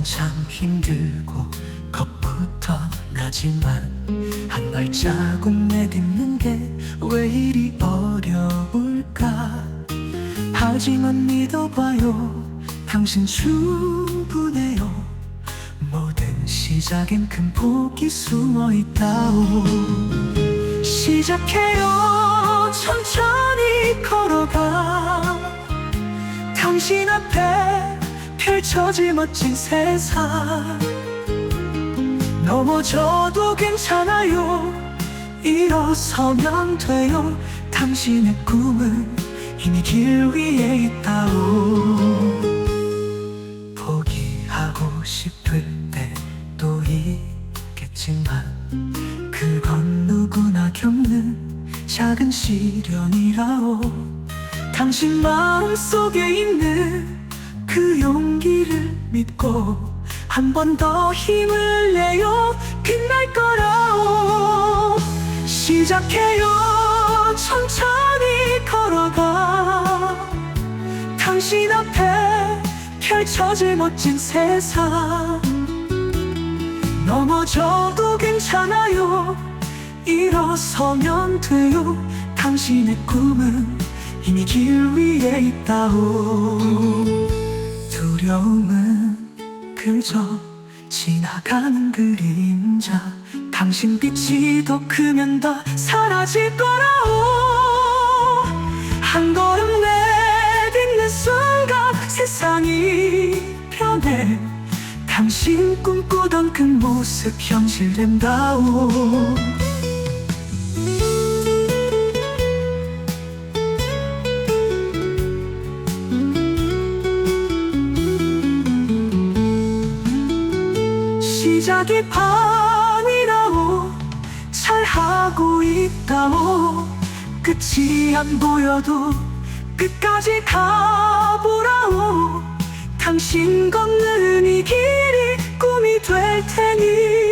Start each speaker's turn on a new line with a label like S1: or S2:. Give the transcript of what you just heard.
S1: 그땐 참 힘들고 겁부터 나지만 한 발자국 내딛는 게 왜 이리 어려울까? 하지만 믿어봐요. 당신 충분해요. 모든 시작엔 큰 복이 숨어있다오. 시작해요. 천천히 걸어가. 당신 앞에 펼쳐질 멋진 세상. 넘어져도 괜찮아요. 일어서면 돼요. 당신의 꿈은 이미 길 위에 있다오 포기하고 싶을 때도 있겠지만 그건 누구나 겪는 작은 시련이라오 당신 마음속에 있는 그 용기를 믿고 한 번 더 힘을 내요. 끝날 거라오 시작해요. 천천히 걸어가. 당신 앞에 펼쳐질 멋진 세상. 넘어져도 괜찮아요. 일어서면 돼요. 당신의 꿈은 이미 길 위에 있다오 두려움은 그저 지나가는 그림자. 당신 빛이 더 크면 다 사라질 거라오 한 걸음 내딛는 순간 세상이 변해. 당신 꿈꾸던 그 모습 현실된다오 시작이 반이라오 잘하고 있다오 끝이 안 보여도 끝까지 가보라오 당신 걷는 이 길이 꿈이 될 테니